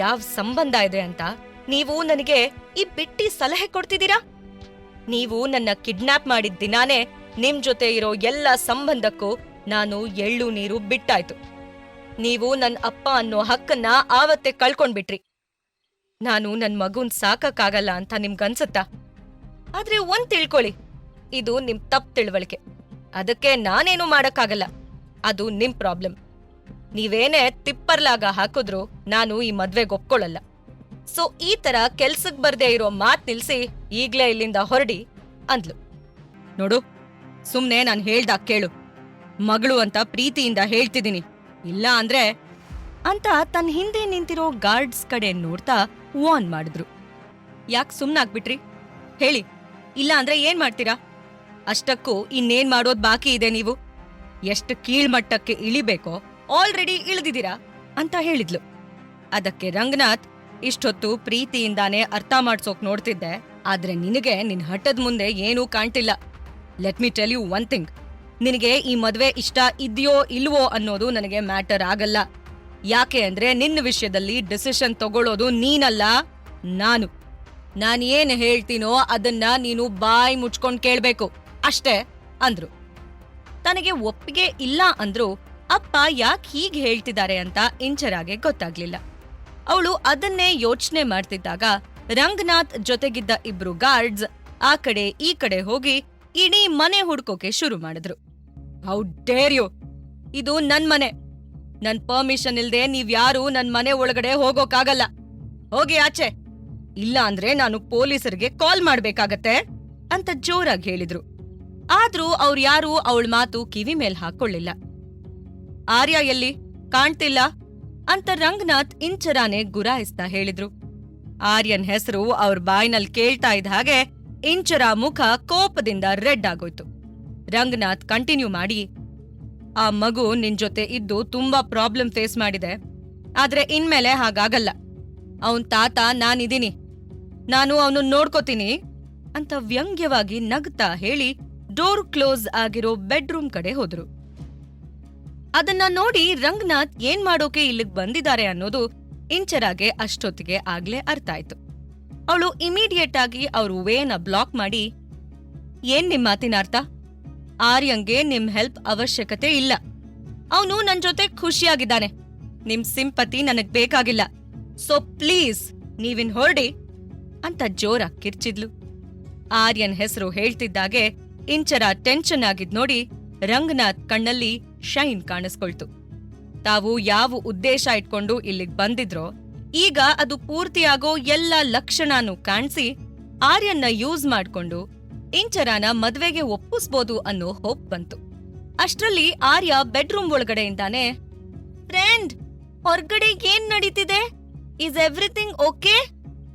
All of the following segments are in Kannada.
ಯಾವ ಸಂಬಂಧ ಇದೆ ಅಂತ ನೀವು ನನಗೆ ಈ ಬಿಟ್ಟಿ ಸಲಹೆ ಕೊಡ್ತಿದ್ದೀರಾ? ನೀವು ನನ್ನ ಕಿಡ್ನಾಪ್ ಮಾಡಿದ ದಿನಾನೇ ನಿಮ್ ಜೊತೆ ಇರೋ ಎಲ್ಲ ಸಂಬಂಧಕ್ಕೂ ನಾನು ಎಳ್ಳು ನೀರು ಬಿಟ್ಟಾಯ್ತು. ನೀವು ನನ್ ಅಪ್ಪ ಅನ್ನೋ ಹಕ್ಕನ್ನ ಆವತ್ತೇ ಕಳ್ಕೊಂಡ್ಬಿಟ್ರಿ. ನಾನು ನನ್ ಮಗುನ್ ಸಾಕಕ್ಕಾಗಲ್ಲ ಅಂತ ನಿಮ್ಗನ್ಸತ್ತಾ? ಆದ್ರೆ ಒಂದ್ ತಿಳ್ಕೊಳ್ಳಿ ಇದು ನಿಮ್ ತಪ್ಪು ತಿಳುವಳಿಕೆ. ಅದಕ್ಕೆ ನಾನೇನು ಮಾಡಕ್ಕಾಗಲ್ಲ. ಅದು ನಿಮ್ ಪ್ರಾಬ್ಲಮ್. ನೀವೇನೇ ತಿಪ್ಪರ್ಲಾಗ ಹಾಕಿದ್ರು ನಾನು ಈ ಮದ್ವೆಗೆ ಒಪ್ಕೊಳ್ಳಲ್ಲ. ಸೊ, ಈ ತರ ಕೆಲ್ಸಕ್ ಬರ್ದೇ ಇರೋ ಮಾತ್ ನಿಲ್ಸಿ ಈಗ್ಲೇ ಇಲ್ಲಿಂದ ಹೊರಡಿ ಅಂದ್ಲು. ನೋಡು, ಸುಮ್ನೆ ನಾನು ಹೇಳ್ದ ಕೇಳು. ಮಗಳು ಅಂತ ಪ್ರೀತಿಯಿಂದ ಹೇಳ್ತಿದ್ದೀನಿ. ಇಲ್ಲ ಅಂದ್ರೆ ಅಂತ ತನ್ನ ಹಿಂದೆ ನಿಂತಿರೋ ಗಾರ್ಡ್ಸ್ ಕಡೆ ನೋಡ್ತಾ ವಾನ್ ಮಾಡಿದ್ರು. ಯಾಕೆ ಸುಮ್ನಾಗ್ಬಿಟ್ರಿ ಹೇಳಿ. ಇಲ್ಲ ಅಂದ್ರೆ ಏನ್ ಮಾಡ್ತೀರಾ? ಅಷ್ಟಕ್ಕೂ ಇನ್ನೇನ್ ಮಾಡೋದ್ ಬಾಕಿ ಇದೆ ನೀವು? ಎಷ್ಟು ಕೀಳ್ಮಟ್ಟಕ್ಕೆ ಇಳಿಬೇಕೋ? ಆಲ್ರೆಡಿ ಇಳಿದಿದ್ದೀರಾ ಅಂತ ಹೇಳಿದ್ಲು. ಅದಕ್ಕೆ ರಂಗನಾಥ್, ಇಷ್ಟೊತ್ತು ಪ್ರೀತಿಯಿಂದಾನೇ ಅರ್ಥ ಮಾಡ್ಸೋಕ್ ನೋಡ್ತಿದ್ದೆ, ಆದ್ರೆ ನಿನಗೆ ನಿನ್ ಹಠದ ಮುಂದೆ ಏನೂ ಕಾಣ್ತಿಲ್ಲ. Let me tell you one thing ನಿನಗೆ ಈ ಮದ್ವೆ ಇಷ್ಟ ಇದೆಯೋ ಇಲ್ವೋ ಅನ್ನೋದು ನನಗೆ ಮ್ಯಾಟರ್ ಆಗಲ್ಲ. ಯಾಕೆ ಅಂದ್ರೆ ನಿನ್ನ ವಿಷಯದಲ್ಲಿ ಡಿಸಿಷನ್ ತಗೊಳ್ಳೋದು ನೀನಲ್ಲ, ನಾನು. ನಾನು ಏನ್ ಹೇಳ್ತೀನೋ ಅದನ್ನ ನೀನು ಬಾಯಿ ಮುಚ್ಕೊಂಡ್ ಕೇಳ್ಬೇಕು. ಅಷ್ಟೇ, ಅಂದ್ರು. ತನಗೆ ಒಪ್ಪಿಗೆ ಇಲ್ಲ ಅಂದ್ರು ಅಪ್ಪ ಯಾಕೆ ಹೀಗೆ ಹೇಳ್ತಿದ್ದಾರೆ ಅಂತ ಇಂಚರಾಗೆ ಗೊತ್ತಾಗ್ಲಿಲ್ಲ. ಅವಳು ಅದನ್ನೇ ಯೋಚನೆ ಮಾಡ್ತಿದ್ದಾಗ ರಂಗನಾಥ್ ಜೊತೆಗಿದ್ದ ಇಬ್ರು ಗಾರ್ಡ್ಸ್ ಆ ಕಡೆ ಈ ಕಡೆ ಹೋಗಿ ಇಡೀ ಮನೆ ಹುಡ್ಕೋಕೆ ಶುರು ಮಾಡಿದ್ರು. ಹೌ ಡೇರ್ ಯು ಇದು ನನ್ ಮನೆ. ನನ್ ಪರ್ಮಿಷನ್ ಇಲ್ದೆ ನೀವ್ಯಾರೂ ನನ್ ಮನೆ ಒಳಗಡೆ ಹೋಗೋಕಾಗಲ್ಲ. ಹೋಗಿ ಆಚೆ. ಇಲ್ಲ ಅಂದ್ರೆ ನಾನು ಪೊಲೀಸರಿಗೆ ಕಾಲ್ ಮಾಡ್ಬೇಕಾಗತ್ತೆ? ಅಂತ ಜೋರಾಗಿ ಹೇಳಿದ್ರು. ಆದ್ರೂ ಯಾರು ಅವಳ ಮಾತು ಕಿವಿ ಮೇಲ್ ಹಾಕೊಳ್ಳಿಲ್ಲ. ಆರ್ಯ ಎಲ್ಲಿ? ಕಾಣ್ತಿಲ್ಲ? ಅಂತ ರಂಗನಾಥ್ ಇಂಚರಾನೆ ಗುರಾಯಿಸ್ತಾ ಹೇಳಿದ್ರು. ಆರ್ಯನ್ ಹೆಸರು ಅವ್ರ ಬಾಯ್ನಲ್ಲಿ ಕೇಳ್ತಾ ಇದ್ದ ಹಾಗೆ ಇಂಚರ ಮುಖ ಕೋಪದಿಂದ ರೆಡ್ ಆಗೋಯ್ತು. ರಂಗನಾಥ್ ಕಂಟಿನ್ಯೂ ಮಾಡಿ, ಆ ಮಗು ನಿನ್ ಜೊತೆ ಇದ್ದು ತುಂಬಾ ಪ್ರಾಬ್ಲಮ್ ಫೇಸ್ ಮಾಡಿದೆ. ಆದ್ರೆ ಇನ್ಮೇಲೆ ಹಾಗಾಗಲ್ಲ. ಅವನ್ ತಾತ ನಾನಿದ್ದೀನಿ ನಾನು ಅವನು ನೋಡ್ಕೋತೀನಿ ಅಂತ ವ್ಯಂಗ್ಯವಾಗಿ ನಗ್ತಾ ಹೇಳಿ ಡೋರ್ ಕ್ಲೋಸ್ ಆಗಿರೋ ಬೆಡ್ರೂಮ್ ಕಡೆ ಹೋದ್ರು. ಅದನ್ನ ನೋಡಿ ರಂಗನಾಥ್ ಏನ್ ಮಾಡೋಕೆ ಇಲ್ಲಿಗ್ ಬಂದಿದ್ದಾರೆ ಅನ್ನೋದು ಇಂಚರಾಗೆ ಅಷ್ಟೊತ್ತಿಗೆ ಆಗ್ಲೇ ಅರ್ಥ ಆಯ್ತು. ಅವಳು ಇಮಿಡಿಯೇಟ್ ಆಗಿ ಅವ್ರ ವೇನ ಬ್ಲಾಕ್ ಮಾಡಿ, ಏನ್ ನಿಮ್ ಮಾತಿನ ಅರ್ಥ? ಆರ್ಯಂಗೆ ನಿಮ್ ಹೆಲ್ಪ್ ಅವಶ್ಯಕತೆ ಇಲ್ಲ. ಅವನು ನನ್ ಜೊತೆ ಖುಷಿಯಾಗಿದ್ದಾನೆ. ನಿಮ್ ಸಿಂಪತಿ ನನಗ್ ಬೇಕಾಗಿಲ್ಲ. ಸೊ ಪ್ಲೀಸ್ ನೀವಿನ್ ಹೊರಡಿ, ಅಂತ ಜೋರಾಗ್ ಕಿರ್ಚಿದ್ಲು. ಆರ್ಯನ್ ಹೆಸರು ಹೇಳ್ತಿದ್ದಾಗೆ ಇಂಚರ ಟೆನ್ಷನ್ ಆಗಿದ್ ನೋಡಿ ರಂಗನಾಥ್ ಕಣ್ಣಲ್ಲಿ ಶೈನ್ ಕಾಣಿಸ್ಕೊಳ್ತು. ತಾವು ಯಾವ ಉದ್ದೇಶ ಇಟ್ಕೊಂಡು ಇಲ್ಲಿಗೆ ಬಂದಿದ್ರೋ, ಈಗ ಅದು ಪೂರ್ತಿಯಾಗೋ ಎಲ್ಲ ಲಕ್ಷಣನೂ ಕಾಣಿಸಿ, ಆರ್ಯನ್ನ ಯೂಸ್ ಮಾಡ್ಕೊಂಡು ಇಂಚರಾನ ಮದ್ವೆಗೆ ಒಪ್ಪಿಸ್ಬೋದು ಅನ್ನೋ ಹೋಪ್ ಬಂತು. ಅಷ್ಟ್ರಲ್ಲಿ ಆರ್ಯ ಬೆಡ್ರೂಮ್ ಒಳಗಡೆಯಿಂದಾನೆ, ಫ್ರೆಂಡ್, ಹೊರ್ಗಡೆ ಏನ್ ನಡೀತಿದೆ? ಇಸ್ ಎವ್ರಿಥಿಂಗ್ ಓಕೆ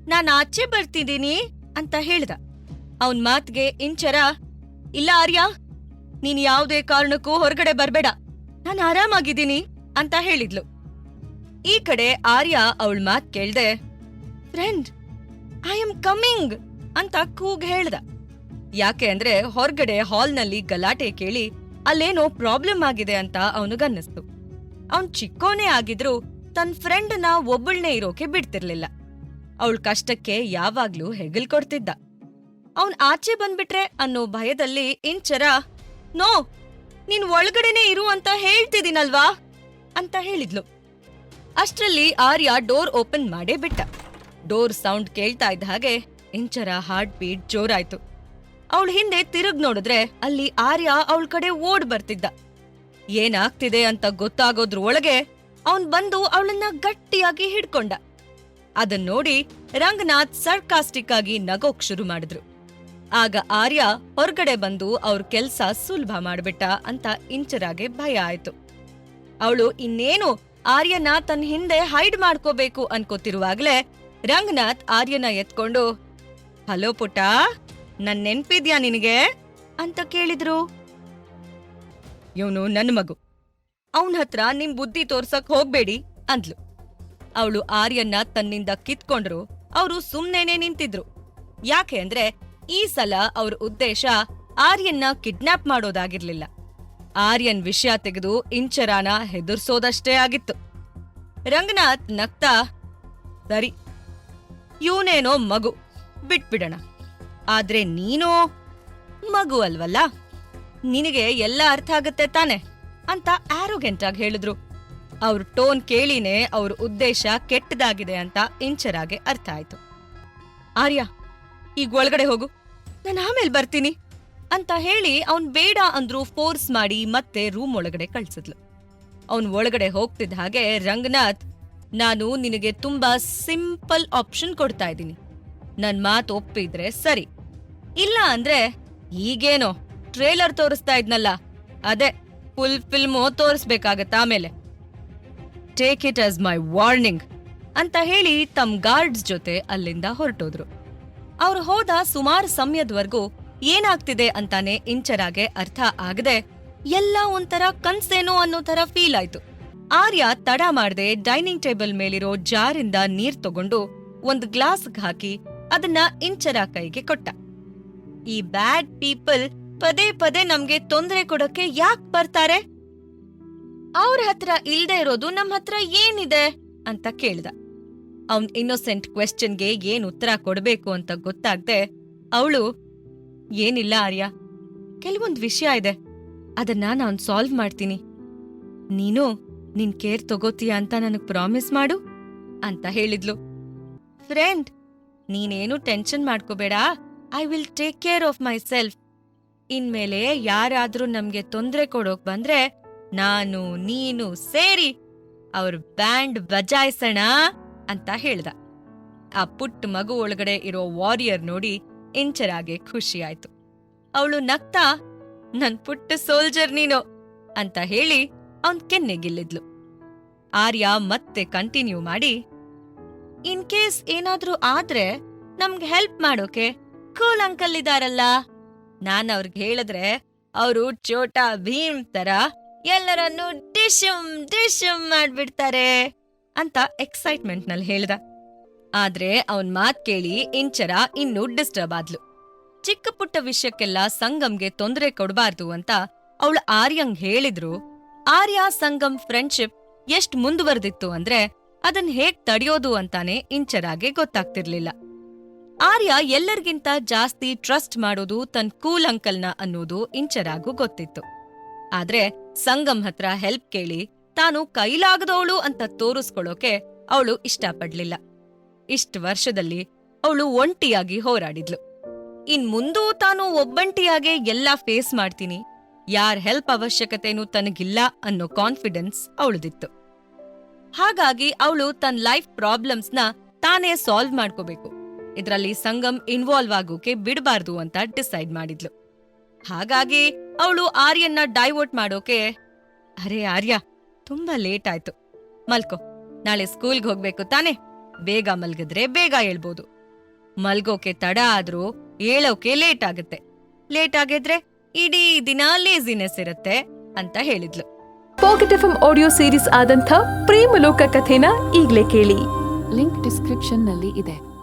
ನಾನ್ ಆಚೆ ಬರ್ತಿದ್ದೀನಿ, ಅಂತ ಹೇಳ್ದ. ಅವನ್ ಮಾತ್ಗೆ ಇಂಚರ, ಇಲ್ಲ ಆರ್ಯ ನೀನ್ ಯಾವುದೇ ಕಾರಣಕ್ಕೂ ಹೊರಗಡೆ ಬರ್ಬೇಡ. ನಾನು ಆರಾಮಾಗಿದ್ದೀನಿ ಅಂತ ಹೇಳಿದ್ಲು. ಈ ಕಡೆ ಆರ್ಯ ಅವಳ ಮಾತ್ ಕೇಳ್ದೆ, ಫ್ರೆಂಡ್ ಐ ಆಮ್ ಕಮಿಂಗ್ ಅಂತ ಕೂಗ್ ಹೇಳ್ದ. ಯಾಕೆ ಅಂದ್ರೆ ಹೊರಗಡೆ ಹಾಲ್ನಲ್ಲಿ ಗಲಾಟೆ ಕೇಳಿ ಅಲ್ಲೇನೋ ಪ್ರಾಬ್ಲಮ್ ಆಗಿದೆ ಅಂತ ಅವನಿಗನ್ನಿಸ್ತು ಅವನ್ ಚಿಕ್ಕೋನೇ ಆಗಿದ್ರು ತನ್ ಫ್ರೆಂಡ್ನ ಒಬ್ಬಳನೇ ಇರೋಕೆ ಬಿಡ್ತಿರ್ಲಿಲ್ಲ. ಅವಳ ಕಷ್ಟಕ್ಕೆ ಯಾವಾಗ್ಲೂ ಹೆಗಲ್ ಕೊಡ್ತಿದ್ದ ಅವನ್ ಆಚೆ ಬಂದ್ಬಿಟ್ರೆ ಅನ್ನೋ ಭಯದಲ್ಲಿ ಇಂಚರ ನೋ, ನೀನ್ ಒಳಗಡೆನೆ ಇರು ಅಂತ ಹೇಳ್ತಿದ್ದೀನಲ್ವಾ? ಅಂತ ಹೇಳಿದ್ಲು. ಅಷ್ಟ್ರಲ್ಲಿ ಆರ್ಯ ಡೋರ್ ಓಪನ್ ಮಾಡೇ ಬಿಟ್ಟ. ಡೋರ್ ಸೌಂಡ್ ಕೇಳ್ತಾ ಇದ್ದ ಹಾಗೆ ಇಂಚರ ಹಾರ್ಟ್ ಬೀಟ್ ಜೋರಾಯ್ತು. ಅವಳ ಹಿಂದೆ ತಿರುಗ್ ನೋಡಿದ್ರೆ ಅಲ್ಲಿ ಆರ್ಯ ಅವಳ ಕಡೆ ಓಡ್ ಬರ್ತಿದ್ದ. ಏನಾಗ್ತಿದೆ ಅಂತ ಗೊತ್ತಾಗೋದ್ರ ಒಳಗೆ ಅವನ್ ಬಂದು ಅವಳನ್ನ ಗಟ್ಟಿಯಾಗಿ ಹಿಡ್ಕೊಂಡ. ಅದನ್ನೋಡಿ ರಂಗನಾಥ್ ಸರ್ಕಾಸ್ಟಿಕ್ ಆಗಿ ನಗೋಕ್ ಶುರು ಮಾಡಿದ್ರು. ಆಗ ಆರ್ಯ ಹೊರಗಡೆ ಬಂದು ಅವ್ರ ಕೆಲ್ಸ ಸುಲಭ ಮಾಡ್ಬಿಟ್ಟ ಅಂತ ಇಂಚರಾಗೆ ಭಯ ಆಯ್ತು. ಅವಳು ಇನ್ನೇನು ಆರ್ಯನ ತನ್ನ ಹಿಂದೆ ಹೈಡ್ ಮಾಡ್ಕೋಬೇಕು ಅನ್ಕೋತಿರುವಾಗ್ಲೇ ರಂಗನಾಥ್ ಆರ್ಯನ ಎತ್ಕೊಂಡು, ಹಲೋ ಪುಟ ನನ್ ನೆನ್ಪಿದ್ಯಾ ನಿನಗೆ? ಅಂತ ಕೇಳಿದ್ರು. ಇವನು ನನ್ನ ಮಗು. ಅವನ್ ಹತ್ರ ನಿಮ್ ಬುದ್ಧಿ ತೋರ್ಸಕ್ ಹೋಗ್ಬೇಡಿ, ಅಂದ್ಲು. ಅವಳು ಆರ್ಯನ್ನ ತನ್ನಿಂದ ಕಿತ್ಕೊಂಡ್ರು, ಅವರು ಸುಮ್ನೇನೆ ನಿಂತಿದ್ರು. ಯಾಕೆ ಅಂದ್ರೆ ಈ ಸಲ ಅವ್ರ ಉದ್ದೇಶ ಆರ್ಯನ್ನ ಕಿಡ್ನಾಪ್ ಮಾಡೋದಾಗಿರ್ಲಿಲ್ಲ. ಆರ್ಯನ್ ವಿಷಯ ತೆಗೆದು ಇಂಚರಾನ ಹೆದರ್ಸೋದಷ್ಟೇ ಆಗಿತ್ತು. ರಂಗನಾಥ್ ನಗ್ತಾ, ಸರಿ, ಇವನೇನೋ ಮಗು, ಬಿಟ್ಬಿಡೋಣ. ಆದ್ರೆ ನೀನೋ ಮಗು ಅಲ್ವಲ್ಲ? ನಿನಗೆ ಎಲ್ಲ ಅರ್ಥ ಆಗತ್ತೆ ತಾನೆ? ಅಂತ ಆರೋಗೆಂಟ್ ಆಗಿ ಹೇಳಿದ್ರು. ಅವ್ರ ಟೋನ್ ಕೇಳಿನೇ ಅವ್ರ ಉದ್ದೇಶ ಕೆಟ್ಟದಾಗಿದೆ ಅಂತ ಇಂಚರಾಗೆ ಅರ್ಥ ಆಯ್ತು. ಆರ್ಯ, ಈಗ ಒಳಗಡೆ ಹೋಗು. ನಾನು ಆಮೇಲೆ ಬರ್ತೀನಿ ಅಂತ ಹೇಳಿ ಅವನ್ ಬೇಡ ಅಂದ್ರು ಫೋರ್ಸ್ ಮಾಡಿ ಮತ್ತೆ ರೂಮ್ ಒಳಗಡೆ ಕಳ್ಸಿದ್ಲು. ಅವನ್ ಒಳಗಡೆ ಹೋಗ್ತಿದ್ದ ಹಾಗೆ ರಂಗನಾಥ್, ನಾನು ನಿನಗೆ ತುಂಬಾ ಸಿಂಪಲ್ ಆಪ್ಷನ್ ಕೊಡ್ತಾ ಇದ್ದೀನಿ. ನನ್ ಮಾತು ಒಪ್ಪಿದ್ರೆ ಸರಿ. ಇಲ್ಲ ಅಂದ್ರೆ ಈಗೇನೋ ಟ್ರೇಲರ್ ತೋರಿಸ್ತಾ ಇದ್ನಲ್ಲ, ಅದೇ ಫುಲ್ ಫಿಲ್ಮು ತೋರಿಸ್ಬೇಕಾಗತ್ತ ಆಮೇಲೆ. Take it as my warning ಅಂತ ಹೇಳಿ ತಮ್ ಗಾರ್ಡ್ಸ್ ಜೊತೆ ಅಲ್ಲಿಂದ ಹೊರಟೋದ್ರು. ಅವ್ರು ಹೋದ ಸುಮಾರು ಸಮಯದವರೆಗೂ ಏನಾಗ್ತಿದೆ ಅಂತಾನೆ ಇಂಚರಾಗೆ ಅರ್ಥ ಆಗದೆ ಎಲ್ಲ ಒಂಥರ ಕನ್ಸೇನೋ ಅನ್ನೋ ತರ ಫೀಲ್ ಆಯ್ತು. ಆರ್ಯ ತಡ ಮಾಡದೆ ಡೈನಿಂಗ್ ಟೇಬಲ್ ಮೇಲಿರೋ ಜಾರಿಂದ ನೀರ್ ತಗೊಂಡು ಒಂದ್ ಗ್ಲಾಸ್ಗ್ ಹಾಕಿ ಅದನ್ನ ಇಂಚರ ಕೈಗೆ ಕೊಟ್ಟ. ಈ ಬ್ಯಾಡ್ ಪೀಪಲ್ ಪದೇ ಪದೇ ನಮ್ಗೆ ತೊಂದರೆ ಕೊಡಕ್ಕೆ ಯಾಕ್ ಬರ್ತಾರೆ? ಅವ್ರ ಹತ್ರ ಇಲ್ದೇ ಇರೋದು ನಮ್ ಹತ್ರ ಏನಿದೆ? ಅಂತ ಕೇಳ್ದ. ಅವನ್ ಇನ್ನೊಸೆಂಟ್ ಕ್ವೆಶ್ಚನ್ಗೆ ಏನ್ ಉತ್ತರ ಕೊಡ್ಬೇಕು ಅಂತ ಗೊತ್ತಾಗ್ದೆ ಅವಳು, ಏನಿಲ್ಲ ಆರ್ಯ, ಕೆಲವೊಂದ್ ವಿಷಯ ಇದೆ. ಅದನ್ನ ನಾನ್ ಸಾಲ್ವ್ ಮಾಡ್ತೀನಿ. ನೀನು ನಿನ್ ಕೇರ್ ತಗೋತೀಯ ಅಂತ ನನಗ್ ಪ್ರಾಮಿಸ್ ಮಾಡು, ಅಂತ ಹೇಳಿದ್ಲು. ಫ್ರೆಂಡ್ ನೀನೇನು ಟೆನ್ಷನ್ ಮಾಡ್ಕೋಬೇಡ. I will take care of myself ಇನ್ಮೇಲೆ ಯಾರಾದ್ರೂ ನಮ್ಗೆ ತೊಂದ್ರೆ ಕೊಡೋಕ್ ಬಂದ್ರೆ ನಾನು, ನೀನು ಸೇರಿ ಅವ್ರ ಬ್ಯಾಂಡ್ ಬಜಾಯಿಸೋಣ. ಅಂತ ಹೇಳ್ದ. ಆ ಪುಟ್ಟ ಮಗು ಒಳಗಡೆ ಇರೋ ವಾರಿಯರ್ ನೋಡಿ ಇಂಚರಾಗೆ ಖುಷಿಯಾಯ್ತು. ಅವಳು ನಗ್ತಾ, ನನ್ ಪುಟ್ಟ ಸೋಲ್ಜರ್ ನೀನು ಅಂತ ಹೇಳಿ ಅವನ್ ಕೆನ್ನೆಗಿಲ್ಲಿದ್ಲು ಆರ್ಯ ಮತ್ತೆ ಕಂಟಿನ್ಯೂ ಮಾಡಿ, ಇನ್ ಕೇಸ್ ಏನಾದ್ರೂ ಆದ್ರೆ ನಮ್ಗೆ ಹೆಲ್ಪ್ ಮಾಡೋಕೆ ಕೂಲ್ ಅಂಕಲ್ ಇದಾರಲ್ಲ. ನಾನ್ ಅವ್ರಿಗೆ ಹೇಳಿದ್ರೆ ಅವರು ಚೋಟಾ ಭೀಮ್ ತರ ಎಲ್ಲರನ್ನು ಡಿಶಮ್ ಡಿಶಮ್ ಮಾಡ್ಬಿಡ್ತಾರೆ. ಅಂತ ಎಕ್ಸೈಟ್ಮೆಂಟ್ನಲ್ಲಿ ಹೇಳ್ದ. ಆದ್ರೆ ಅವನ್ ಮಾತ್ ಕೇಳಿ ಇಂಚರ ಇನ್ನೂ ಡಿಸ್ಟರ್ಬ್ ಆದ್ಲು. ಚಿಕ್ಕ ಪುಟ್ಟ ವಿಷಯಕ್ಕೆಲ್ಲ ಸಂಗಮ್ಗೆ ತೊಂದರೆ ಕೊಡಬಾರ್ದು ಅಂತ ಅವಳು ಆರ್ಯಂಗ್ ಹೇಳಿದ್ರು, ಆರ್ಯ ಸಂಗಮ್ ಫ್ರೆಂಡ್ಶಿಪ್ ಎಷ್ಟ್ ಮುಂದುವರೆದಿತ್ತು ಅಂದ್ರೆ ಅದನ್ ಹೇಗ್ ತಡೆಯೋದು ಅಂತಾನೆ ಇಂಚರಾಗೆ ಗೊತ್ತಾಗ್ತಿರ್ಲಿಲ್ಲ. ಆರ್ಯ ಎಲ್ಲರಿಗಿಂತ ಜಾಸ್ತಿ ಟ್ರಸ್ಟ್ ಮಾಡೋದು ತನ್ ಕೂಲ್ ಅಂಕಲ್ನ ಅನ್ನೋದು ಇಂಚರಾಗೂ ಗೊತ್ತಿತ್ತು. ಆದ್ರೆ ಸಂಗಮ್ ಹತ್ರ ಹೆಲ್ಪ್ ಕೇಳಿ ತಾನು ಕೈಲಾಗದವಳು ಅಂತ ತೋರಿಸ್ಕೊಳ್ಳೋಕೆ ಅವಳು ಇಷ್ಟಪಡ್ಲಿಲ್ಲ. ಇಷ್ಟ್ ವರ್ಷದಲ್ಲಿ ಅವಳು ಒಂಟಿಯಾಗಿ ಹೋರಾಡಿದ್ಲು. ಇನ್ ಮುಂದೂ ತಾನು ಒಬ್ಬಂಟಿಯಾಗೆ ಎಲ್ಲ ಫೇಸ್ ಮಾಡ್ತೀನಿ, ಯಾರ್ ಹೆಲ್ಪ್ ಅವಶ್ಯಕತೆನೂ ತನಗಿಲ್ಲ ಅನ್ನೋ ಕಾನ್ಫಿಡೆನ್ಸ್ ಅವಳದಿತ್ತು. ಹಾಗಾಗಿ ಅವಳು ತನ್ನ ಲೈಫ್ ಪ್ರಾಬ್ಲಮ್ಸ್ನ ತಾನೇ ಸಾಲ್ವ್ ಮಾಡ್ಕೋಬೇಕು, ಇದರಲ್ಲಿ ಸಂಗಮ್ ಇನ್ವಾಲ್ವ್ ಆಗೋಕೆ ಬಿಡಬಾರ್ದು ಅಂತ ಡಿಸೈಡ್ ಮಾಡಿದ್ಲು. ಹಾಗಾಗಿ ಅವಳು ಆರ್ಯನ್ನ ಡೈವರ್ಟ್ ಮಾಡೋಕೆ, ಅರೆ ಆರ್ಯ ತುಂಬಾ ಲೇಟ್ ಆಯ್ತು. ಮಲ್ಕೋ. ನಾಳೆ ಸ್ಕೂಲ್ಗೆ ಹೋಗ್ಬೇಕು ತಾನೆ? ಬೇಗ ಮಲ್ಗಿದ್ರೆ ಬೇಗ ಹೇಳ್ಬೋದು. ಮಲ್ಗೋಕೆ ತಡ ಆದ್ರೂ ಏಳೋಕೆ ಲೇಟ್ ಆಗುತ್ತೆ. ಲೇಟ್ ಆಗಿದ್ರೆ ಇಡೀ ದಿನ ಲೇಸಿನೆಸ್ ಇರುತ್ತೆ ಅಂತ ಹೇಳಿದ್ಲು. ಪಾಕೆಟ್ ಎಫ್ ಆಡಿಯೋ ಸೀರೀಸ್ ಆದಂಥ ಪ್ರೇಮಲೋಕ ಕಥೆನ ಈಗ್ಲೇ ಕೇಳಿ. ಲಿಂಕ್ ಡಿಸ್ಕ್ರಿಪ್ಷನ್ನಲ್ಲಿ ಇದೆ.